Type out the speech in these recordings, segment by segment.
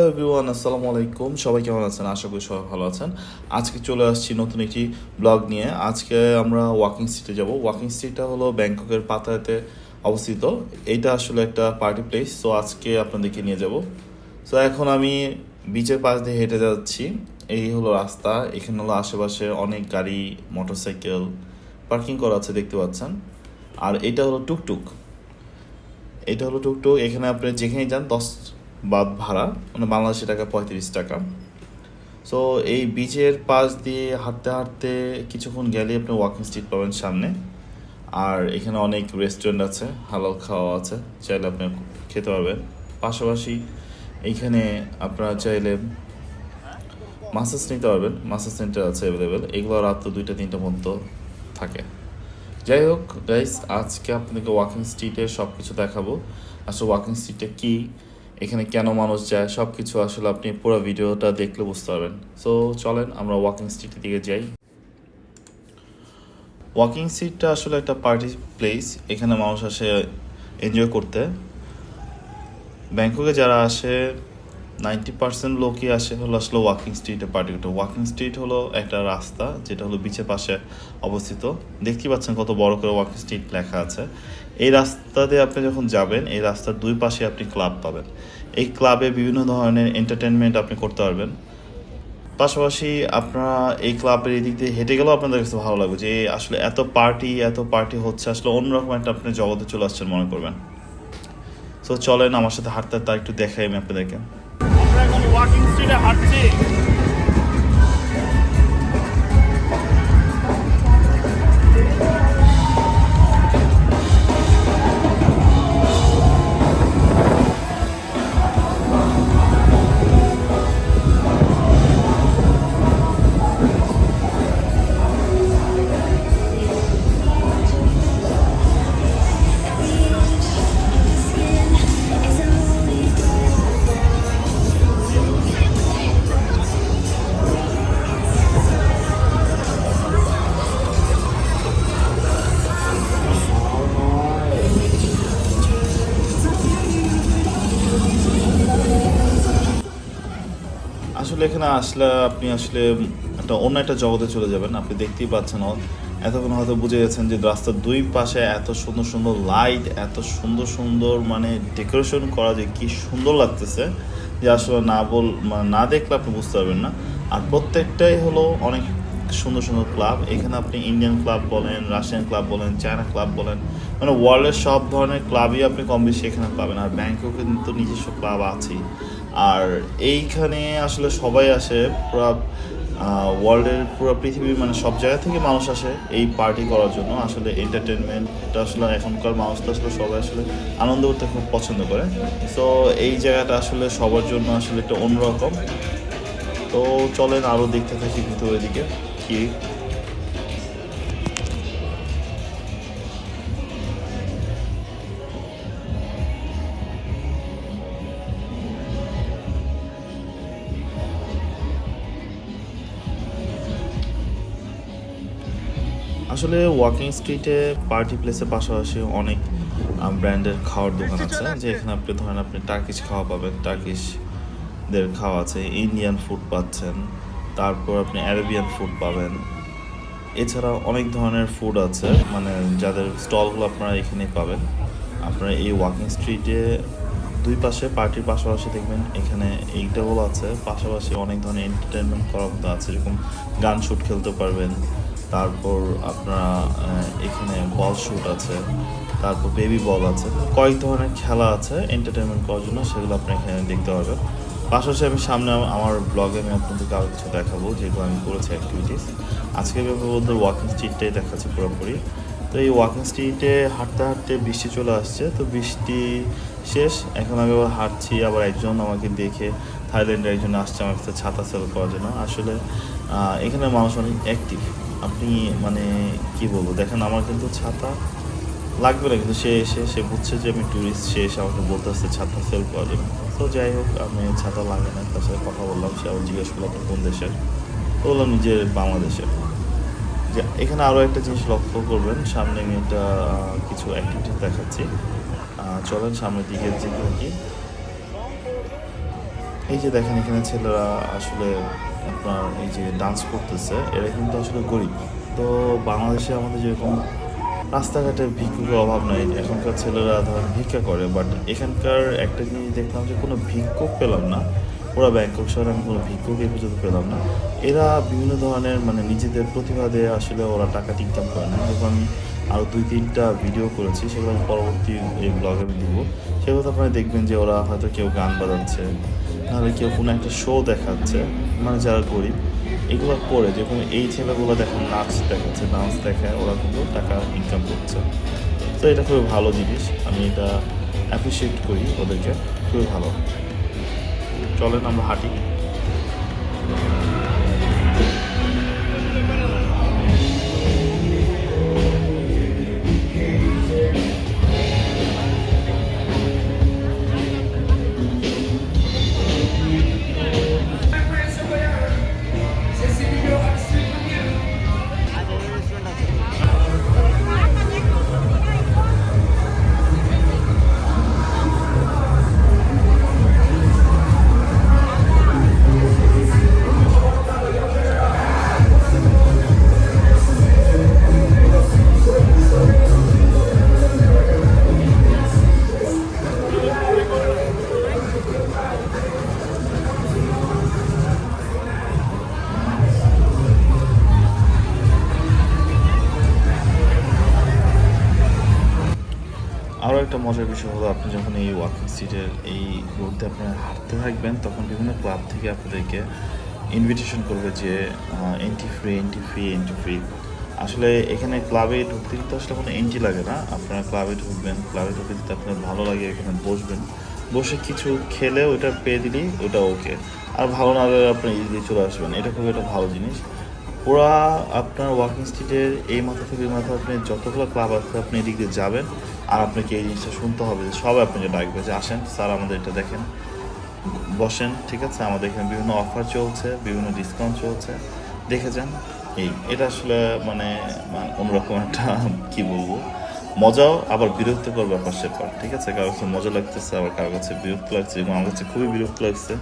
Hello everyone আসসালামু আলাইকুম। সবাই কেমন আছেন? আশা করি সবাই ভালো আছেন। আজকে চলে আসছি নতুন একটি ব্লগ নিয়ে। আজকে আমরা ওয়াকিং স্ট্রিটে যাব। ওয়াকিং স্ট্রিটটা হলো ব্যাংককের পাতায়াতে অবস্থিত। এইটা আসলে একটা পার্টি প্লেস সো আজকে আপনাদেরকে নিয়ে যাব। সো এখন আমি বিচের পাশ দিয়ে হেঁটে যাচ্ছি। এই হলো রাস্তা। এখানে হলো আশেপাশে অনেক গাড়ি মোটরসাইকেল পার্কিং করা আছে, দেখতে পাচ্ছেন। আর এটা হলো টুকটুক। এটা হলো টুকটুক। এখানে আপনি যেখানে যান, দশ বাদ ভাড়া মানে বাংলাদেশি টাকা পঁয়ত্রিশ টাকা। সো এই বিচের পাশ দিয়ে হাঁটতে হাঁটতে কিছুক্ষণ গেলে আপনি ওয়াকিং স্ট্রিট পাবেন সামনে। আর এখানে অনেক রেস্টুরেন্ট আছে, হালাল খাওয়া আছে, চাইলে আপনি খেতে পারবেন। পাশাপাশি এইখানে আপনারা চাইলে মাসাজ নিতে পারবেন মাসাজ সেন্টার আছে অ্যাভেলেবেল এগুলো রাত্র দুইটা, তিনটা পর্যন্ত থাকে। যাই হোক গাইস আজকে আপনাদেরকে ওয়াকিং স্ট্রিটে সব কিছু দেখাবো। আসলে ওয়াকিং স্ট্রিটে কি? এখানে কেন মানুষ যায় সব কিছু আসলে আপনি পুরো ভিডিওটা দেখলে বুঝতে পারবেন। সো চলেন আমরা ওয়াকিং স্ট্রিটের দিকে যাই। ওয়াকিং স্ট্রিটটা আসলে একটা পার্টি প্লেস এখানে মানুষ আসে এনজয় করতে। ব্যাংককে যারা আসে নাইনটি পার্সেন্ট লোকই আসে হলো আসলে ওয়াকিং স্ট্রিটে পার্টি করতে। ওয়াকিং স্ট্রিট হলো একটা রাস্তা, যেটা হলো বিচের পাশে অবস্থিত। দেখতে পাচ্ছেন কত বড় করে ওয়াকিং স্ট্রিট লেখা আছে। এই রাস্তা দিয়ে আপনি যখন যাবেন, এই রাস্তার দুই পাশে আপনি ক্লাব পাবেন। এই ক্লাবে বিভিন্ন ধরনের এন্টারটেনমেন্ট আপনি করতে পারবেন। পাশাপাশি আপনারা এই ক্লাবের এই দিক দিয়ে হেঁটে গেলেও আপনাদের কাছে ভালো লাগবে যে, আসলে এত পার্টি এত পার্টি হচ্ছে, আসলে অন্যরকম একটা আপনি জগতে চলে আসছেন মনে করবেন। তো চলেন, আমার সাথে হাঁটতে হাঁটতে একটু দেখাই আমি আপনাদেরকে। আসলে এখানে আসলে আপনি আসলে একটা অন্য একটা জগতে চলে যাবেন। আপনি দেখতেই পাচ্ছেন এতক্ষণ হয়তো বুঝে গেছেন যে রাস্তার দুই পাশে এত সুন্দর সুন্দর লাইট এত সুন্দর সুন্দর মানে ডেকোরেশন করা যে কি সুন্দর লাগতেছে যে আসলে না বল না দেখলে আপনি বুঝতে পারবেন না। আর প্রত্যেকটাই হলো অনেক সুন্দর সুন্দর ক্লাব এখানে আপনি ইন্ডিয়ান ক্লাব বলেন রাশিয়ান ক্লাব বলেন চায়না ক্লাব বলেন মানে ওয়ার্ল্ডের সব ধরনের ক্লাবই আপনি কম বেশি এখানে পাবেন। আর ব্যাংকক কিন্তু নিজস্ব ক্লাব আছেই। আর এইখানে আসলে সবাই আসে, পুরা ওয়ার্ল্ডের পুরো পৃথিবীর মানে সব জায়গা থেকে মানুষ আসে এই পার্টি করার জন্য। আসলে এন্টারটেনমেন্টটা আসলে এখনকার মানুষ তো আসলে সবাই আসলে আনন্দ করতে খুব পছন্দ করে। তো এই জায়গাটা আসলে সবার জন্য আসলে একটা অন্যরকম। তো চলেন আরও দেখতে থাকি ভিতরের দিকে কি আসলে ওয়াকিং স্ট্রিটে পার্টি প্লেসের পাশাপাশি অনেক ব্র্যান্ডের খাওয়ার দোকান আছে যে এখানে আপনি ধরেন আপনি টার্কিশ খাওয়া পাবেন টার্কিশদের খাওয়া আছে ইন্ডিয়ান ফুড পাচ্ছেন তারপর আপনি অ্যারেবিয়ান ফুড পাবেন। এছাড়া অনেক ধরনের ফুড আছে মানে যাদের স্টলগুলো আপনারা এখানেই পাবেন। আপনারা এই ওয়াকিং স্ট্রিটে দুই পাশে পার্টির পাশাপাশি দেখবেন এখানে এই টেবল আছে পাশাপাশি অনেক ধরনের এন্টারটেনমেন্ট করার মতো আছে যেরকম গান শ্যুট খেলতে পারবেন তারপর আপনারা এখানে বল শ্যুট আছে, তারপর বেবি বল আছে, কয়েক ধরনের খেলা আছে এন্টারটেনমেন্ট করার জন্য, সেগুলো আপনি এখানে দেখতে পাবেন পাশাপাশি আমি সামনে আমার ব্লগে আমি আপনাদেরকে আরও কিছু দেখাবো, যেগুলো আমি করেছি অ্যাক্টিভিটিস আজকে আমি বলতে ওয়াকিং স্ট্রিটটাই দেখাচ্ছি পুরোপুরি। তো এই ওয়াকিং স্ট্রিটে হাঁটতে হাঁটতে বৃষ্টি চলে আসছে, তো বৃষ্টি শেষ। এখন আমি আবার হাঁটছি, আবার একজন আমাকে দেখে থাইল্যান্ডের একজন আসছে আমার কাছে ছাতা সেল করার জন্য। আসলে এখানে মানুষ অনেক অ্যাক্টিভ আপনি মানে কি বলব, দেখেন আমার কিন্তু ছাতা লাগবে না, কিন্তু সে এসে, সে বুঝছে যে আমি ট্যুরিস্ট সে এসে আমাকে বলতে আসছে ছাতা সেল করার জন্য। তো যাই হোক, আমি ছাতা লাগে না তার সাথে কথা বললাম, সে আবার জিজ্ঞেস করল, আপনি কোন দেশের বললাম যে বাংলাদেশের যে এখানে আরও একটা জিনিস লক্ষ্য করবেন, সামনে আমি একটা কিছু অ্যাক্টিভিটি দেখাচ্ছি। চলেন সামনের দিকে যেতে থাকি। এই যে দেখেন, এখানে ছেলেরা আসলে আপনার এই যে ডান্স করতেছে, এরা কিন্তু আসলে গরিব। তো বাংলাদেশে আমাদের যেরকম রাস্তাঘাটে ভিক্ষুকের অভাব নাই, এখনকার ছেলেরা ধরেন ভিক্ষা করে বাট এখানকার একটা জিনিস দেখলাম যে কোনো ভিক্ষুক পেলাম না। ওরা ব্যাংকক শহরে আমি কোনো ভিক্ষুক পর্যন্ত পেলাম না। এরা বিভিন্ন ধরনের মানে নিজেদের প্রতিভা দিয়ে আসলে ওরা টাকা ইনকাম করে না। যখন আমি আরও দুই তিনটা ভিডিও করেছি, সেগুলো আমি পরবর্তী এই ব্লগে আমি দিব। সেগুলো আপনারা দেখবেন যে ওরা হয়তো কেউ গান বাজাচ্ছে নাহলে কেউ কোনো একটা শো দেখাচ্ছে মানে যারা গরিব, এগুলো করে কোনো এই ছেলেগুলো দেখেন, নাচ দেখাচ্ছে ডান্স দেখায়, ওরা কিন্তু টাকা ইনকাম করছে। তো এটা খুবই ভালো জিনিস, আমি এটা অ্যাপ্রিসিয়েট করি ওদেরকে, খুবই ভালো। চলেন আমরা হাঁটি। বিষয় হলো আপনি যখন এই ওয়াকিং সিটের এই রোডে আপনি হাঁটতে থাকবেন, তখন বিভিন্ন ক্লাব থেকে আপনাদেরকে ইনভিটেশন করবে যে entry free entry free entry free আসলে এখানে ক্লাবে ঢুকতে কিন্তু আসলে কোনো এন্ট্রি লাগে না। আপনারা ক্লাবে ঢুকবেন ক্লাবে ঢুকে যদি আপনার ভালো লাগে এখানে বসবেন। বসে কিছু খেলে ওইটা পেয়ে দিলেই ওটা ওকে আর ভালো না লাগলে আপনি ইজিলি চলে আসবেন। এটা খুব একটা ভালো জিনিস। পুরা আপনার ওয়াকিং স্ট্রিটের এই মাথা থেকে ওই মাথা আপনি যতগুলো ক্লাব আছে আপনি এদিক দিয়ে যাবেন, আর আপনাকে এই জিনিসটা শুনতে হবে যে সবাই আপনাকে ডাকবে যে আসেন, স্যার আমাদের এটা দেখেন, বসেন, ঠিক আছে? আমাদের এখানে বিভিন্ন অফার চলছে, বিভিন্ন ডিসকাউন্ট চলছে। দেখে যান। এই, এটা আসলে মানে মানে অন্যরকম একটা, কি বলব? মজাও, আবার বিরক্তিকর ব্যাপার সেপার, ঠিক আছে? কারও কাছে মজা লাগতেছে, আবার কারও কাছে বিরক্ত লাগছে, এবং আমার কাছে খুবই বিরক্ত লাগছে।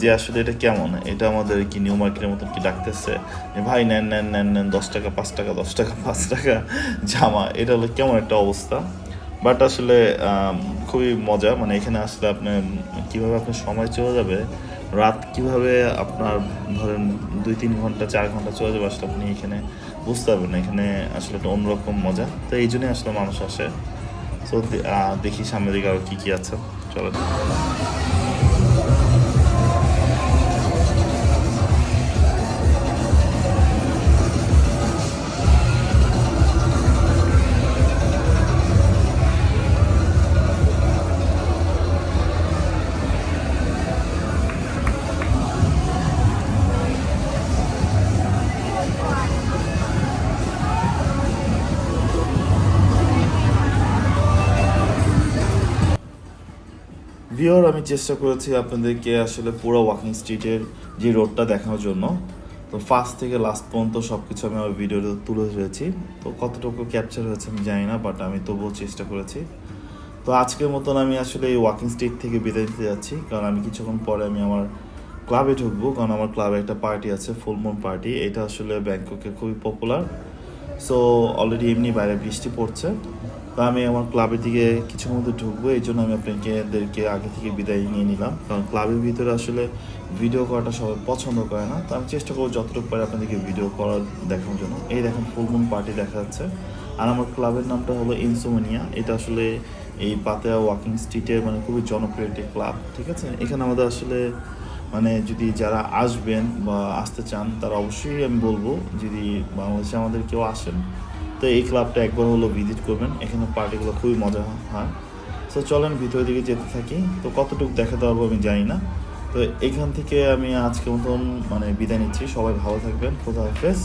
যে আসলে এটা কেমন? এটা আমাদের কি নিউ মার্কেটের মতন কি ডাকতেছে? ভাই, নেন নেন নেন নেন, দশ টাকা, পাঁচ টাকা, দশ টাকা, পাঁচ টাকা জামা। এটা হলো কেমন একটা অবস্থা? বাট আসলে খুবই মজা। মানে এখানে আসলে আপনি, কীভাবে আপনার সময় চলে যাবে, রাত কীভাবে আপনার, ধরেন, দুই, তিন ঘণ্টা, চার ঘণ্টা চলে যাবে, আসলে আপনি এখানে বুঝতে পারবেন এখানে আসলে একটা অন্যরকম মজা। তো এই জন্যই আসলে মানুষ আসে। তো দেখি সামনের দিকে আরও কী কী আছে। চলেন। ভিওর আমি চেষ্টা করেছি আপনাদেরকে আসলে পুরো ওয়াকিং স্ট্রিটের যে রোডটা দেখানোর জন্য, তো ফার্স্ট থেকে লাস্ট পর্যন্ত সব কিছু আমি আমার ভিডিওতে তুলে ধরেছি। তো কতটুকু ক্যাপচার হয়েছে আমি জানি না বাট আমি তবুও চেষ্টা করেছি। তো আজকের মতন আমি আসলে এই ওয়াকিং স্ট্রিট থেকে বিদায় নিতে যাচ্ছি, কারণ আমি কিছুক্ষণ পরে আমি আমার ক্লাবে ঢুকবো, কারণ আমার ক্লাবে একটা পার্টি আছে ফুলমুন পার্টি এটা আসলে ব্যাংককে খুবই পপুলার সো অলরেডি এমনি বাইরে বৃষ্টি পড়ছে। তো আমি আমার ক্লাবের দিকে কিছুর মধ্যে ঢুকবো, এই জন্য আমি আপনাদেরকে আগে থেকে বিদায় নিয়ে নিলাম। কারণ ক্লাবের ভিতরে আসলে ভিডিও করাটা সবাই পছন্দ করে না, তো আমি চেষ্টা করব যতটুকু পারি আপনাদেরকে ভিডিও করার দেখানোর জন্য। এই দেখেন ফুলমুন পার্টি দেখা যাচ্ছে। আর আমার ক্লাবের নামটা হলো ইনসোমেনিয়া এটা আসলে এই পাতেয়া ওয়াকিং স্ট্রিটের মানে খুবই জনপ্রিয় একটি ক্লাব, ঠিক আছে? এখানে আমাদের আসলে মানে যদি যারা আসবেন বা আসতে চান, তারা অবশ্যই আমি বলব, যদি বাংলাদেশে আমাদের কেউ আসেন তো এই ক্লাবটা একবার হলো ভিজিট করবেন। এখানে পার্টিগুলো খুবই মজা হয়। তো চলেন ভিতরের দিকে যেতে থাকি। তো কতটুকু দেখাতে পারব আমি জানি না। তো এখান থেকে আমি আজকে মতন মানে বিদায় নিচ্ছি। সবাই ভালো থাকবেন। খোদা হাফেজ।